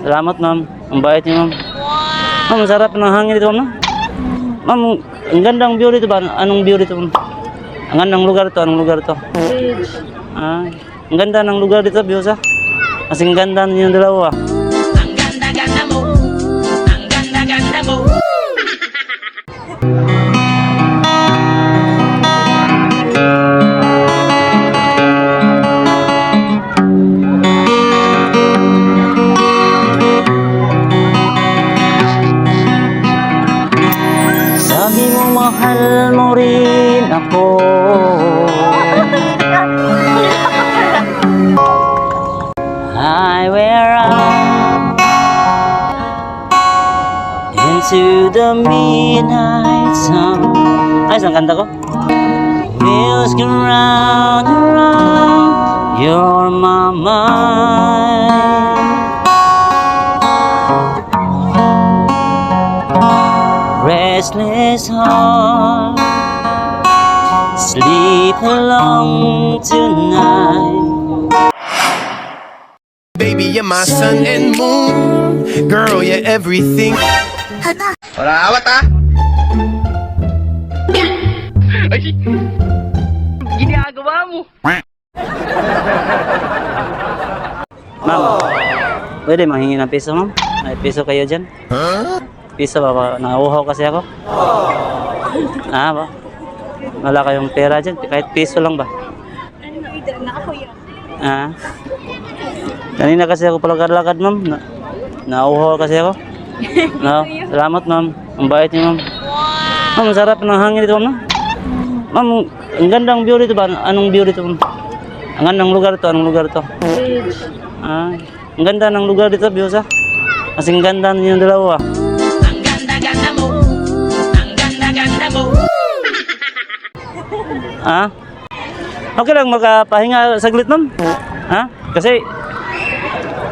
Salamat, ma'am. Ang bait niyo, ma'am. Ma'am, ang sarap ng hangin dito, ma'am. Ma'am, ang gandang view dito ba? Anong view dito, ma'am? Ang gandang lugar to, anong lugar to? Beach. Ah, ang ganda ng lugar dito, view sa. Kasing ganda niyo dalawa. Sabi Into the midnight sun Ay, saan kanta ko? Wheels go round and round You're my mind restless heart sleep alone tonight Baby, you're my sun and moon. Girl, you're everything. Wala awat ah. ma'am pwede mahingi ng piso ma'am? May piso kayo dyan? Piso ba, ba? nauhaw kasi ako. Ah ba? Wala kayong pera dyan? Kahit piso lang ba? Ano, either na ako yun. ah? Kanina kasi ako palagad-lagad ma'am. Na, nauhaw kasi ako no, salamat ma'am ang bait niyo ma'am ma'am ang sarap ng hangin dito ma'am ma'am ang gandang view dito ba anong view dito ma'am ang gandang lugar to anong lugar to. Ah, ang ganda ng lugar dito, Biyosa. Kasing ganda niyo dalawa. Ah? Okay lang makapahinga saglit, ma'am. Ha? Kasi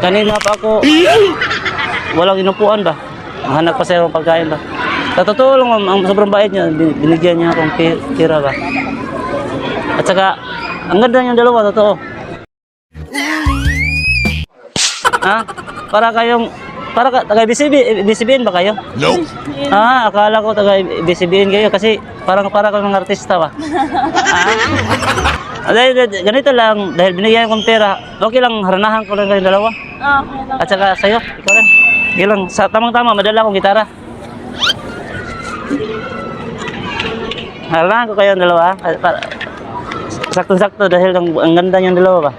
kanina pa ako walang inupuan ba? Hanap pa sa ng pagkain ba? Sa totoo lang, ang sobrang bait niya, bin- binigyan niya akong tira ba? At saka, ang ganda niyong dalawa, totoo. Ha? Para kayong para ka, taga BCB, BCBN ba kayo? Nope. Ah, akala ko taga BCBN kayo kasi parang para mga artista ba? ah? Dahil, ganito lang, dahil binigyan kong pera, okay lang, haranahan ko lang kayong dalawa. Okay lang. At saka sa'yo, ikaw lang. Sige lang, sa tamang-tama, madala akong gitara. Haranahan ko kayong dalawa. ah, para- Sakto-sakto dahil ang, ang ganda niyong dalawa ba?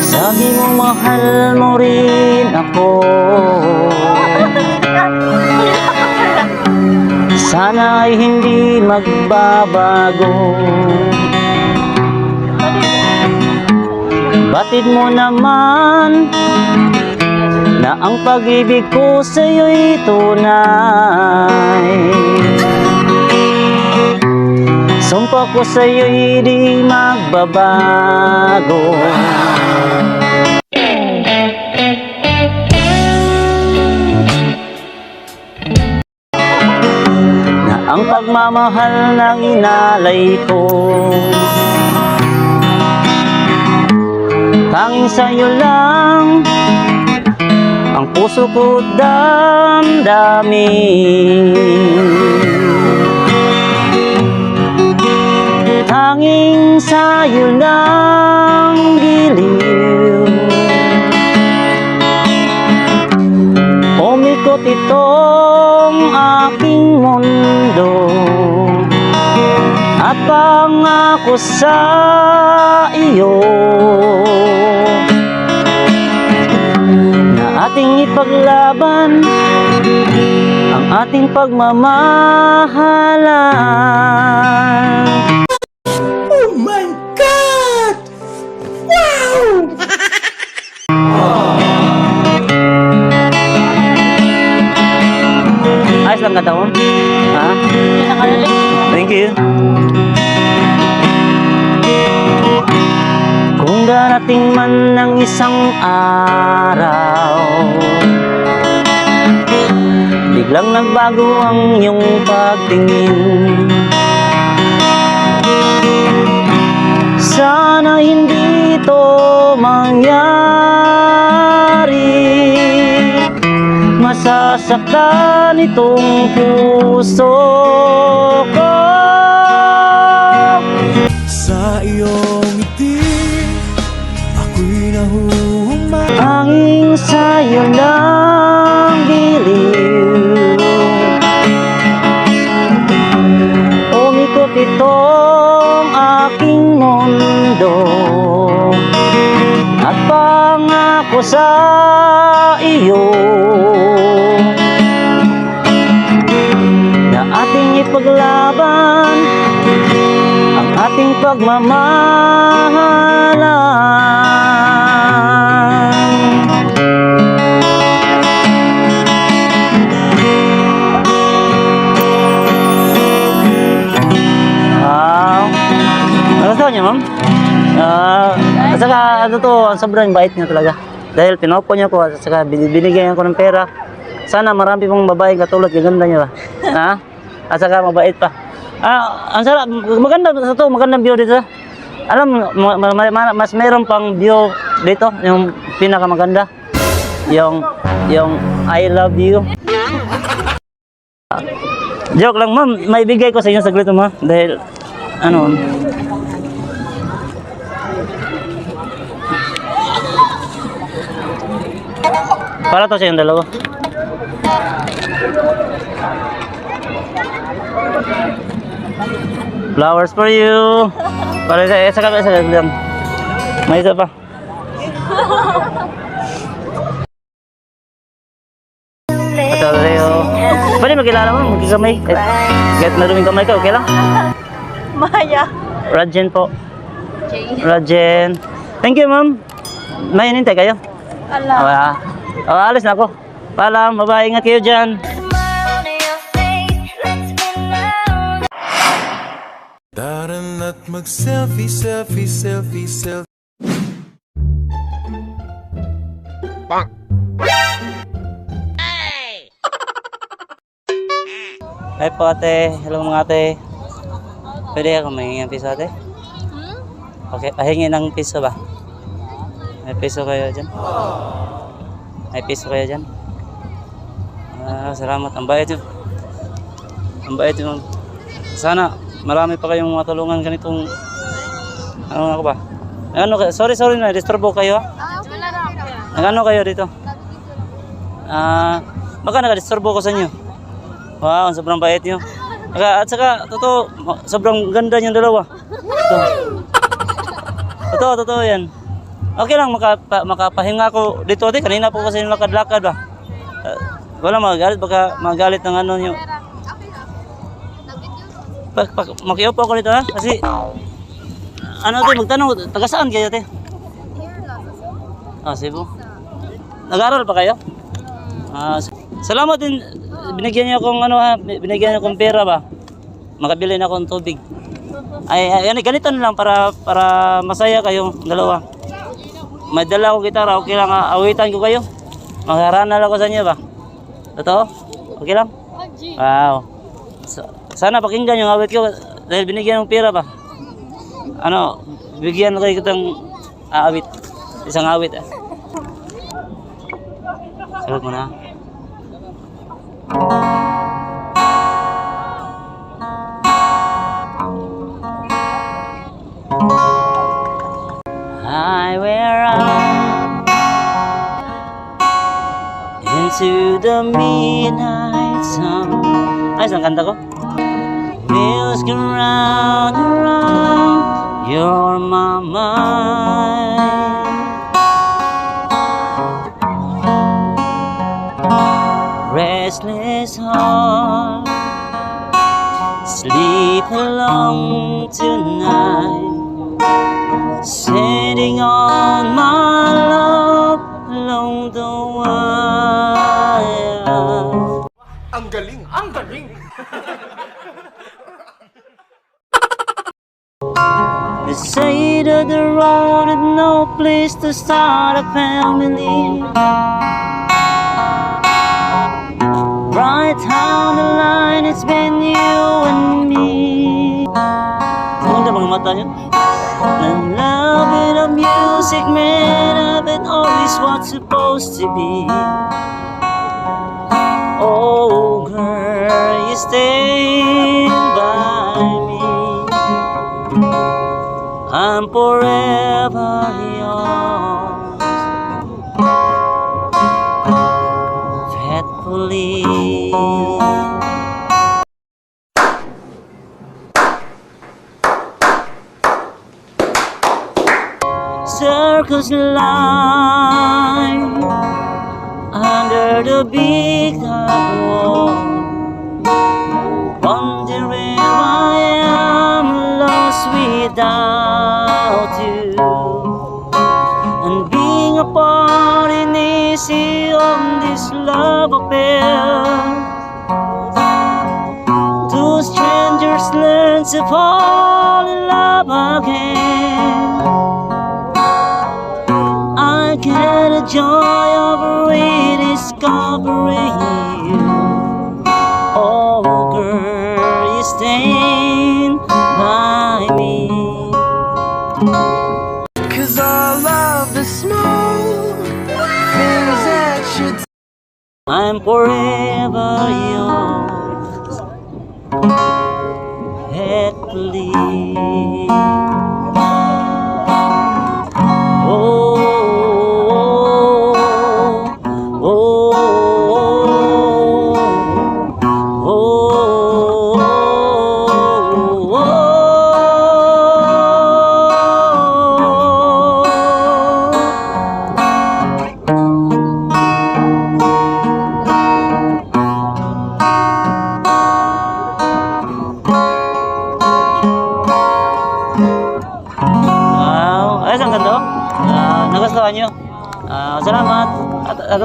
Sabi mo mahal mo rin ako. Sana ay hindi magbabago. Batid mo naman Na ang pag-ibig ko sa'yo'y tunay. Sumpa ko sa'yo'y di magbabago pagmamahal ng inalay ko. Tanging sa'yo lang ang puso ko damdamin. Tanging sa'yo lang giliw. Umikot itong pangako sa iyo Na ating ipaglaban Ang ating pagmamahalan Oh my God! Wow! Ayos lang kanta mo? Ha? Thank you. Darating man ng isang araw. Biglang nagbago ang iyong pagtingin. Sana hindi ito mangyari. Masasaktan itong puso ko. Sa iyo Ako'y nahuhuma Hanging sa'yo lang biliw Umikot itong aking mundo At pangako sa iyo. Na ating ipaglaban Ang ating pagmamahalan sobrang bait niya talaga. Dahil pinopo niya ko at saka bin- binigyan ko ng pera. Sana marami pong babae katulad gaganda niya ba? ha? At saka mabait pa. Ah, ang sarap, maganda sa to, magandang view dito. Alam ma- ma- ma- ma- mas meron pang view dito, yung pinakamaganda. Yung, yung I love you. Joke lang, ma'am. May bigay ko sa inyo saglit, ma'am. Dahil, ano, para to sa inyong dalawa. Flowers for you. Para sa isa ka isa lang. May isa pa. Ito tayo. Pwede magkilala mo, magkikamay. Eh, Kahit maruming kamay ka, okay lang? Maya. Rajen po. Rajen. Thank you, ma'am. May inintay kayo? Ala. Ah, oh, alis na ako. Paalam, bye ingat kayo dyan. Daran at mag-selfie, selfie, selfie, selfie Hi po ate. Hello mga ate. Pwede ako mahingi ng piso ate? Okay, pahingi ng piso ba? May piso kayo dyan? May piso kayo dyan? Ah, salamat. Ang bayad yun. Ang bayad yun. Sana marami pa kayong matulungan ganitong ano ako ba? Ano, sorry, sorry na, disturbo kayo ha? Nagano kayo dito? Ah, baka nakadisturbo ko sa inyo. Wow, sobrang bait. Saka, at saka, totoo, sobrang ganda niyong dalawa. Ito. Totoo, totoo yan. Okay lang, makapa, makapahinga ko dito. Ate, kanina po kasi lakad-lakad ba? Ah, wala magalit, baka magalit ng ano niyo. Pag, pag, makiupo ako dito ha? Kasi, ano ate, magtanong, taga saan kayo ate? Ah, Cebu. Nag-aaral pa kayo? Ah, salamat din. Binigyan niyo akong ano ha, binigyan niyo akong pera ba? Makabili na akong tubig. Ay, ay ganito na lang para para masaya kayo dalawa. May dala akong gitara, okay lang ah, awitan ko kayo. Magharanal ako sa inyo ba? Totoo? Okay lang? Wow. Sa- sana pakinggan yung awit ko dahil binigyan ng pera ba? Ano, bigyan kayo kitang aawit. Isang awit ah. Sagot mo na. Highway ride into the midnight sun. Ay, isang kanta ko. Wheels go round and round, you're my mind. Restless heart, sleep alone tonight. Sitting on my love along the wire. Ang galing! Ang galing! They say that the road is no place to start a family. Right down the line, it's been you and me. Ano mga mata niyo? Man of it always what's supposed to be. Oh girl, you stay by me. I'm forever yours. Faithfully. Line under the big top wall. Wondering why I'm lost without you. And being apart in easy on this love affair. Two strangers learn to fall the joy of rediscovering you. Oh, girl, you stand by me. Cause all of the small things that you I'm forever yours. Happily.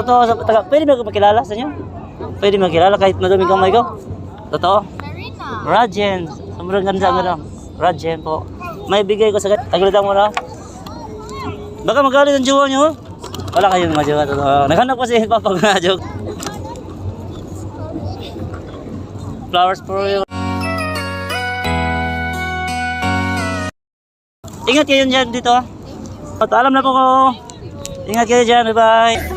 Totoo, sa, taga, pwede ba makilala sa inyo? Pwede makilala kahit madumi kamay ko? Totoo? Rajen. Sobrang ganda ang ganda. Rajen po. May bigay ko sa Taglitan mo na. Baka magalit ang jowa nyo. Wala kayong mga jowa. Totoo. Naghanap kasi papa ko na joke. Flowers for you. Ingat kayo dyan dito. At alam na po ko. Ingat kayo dyan. Bye-bye.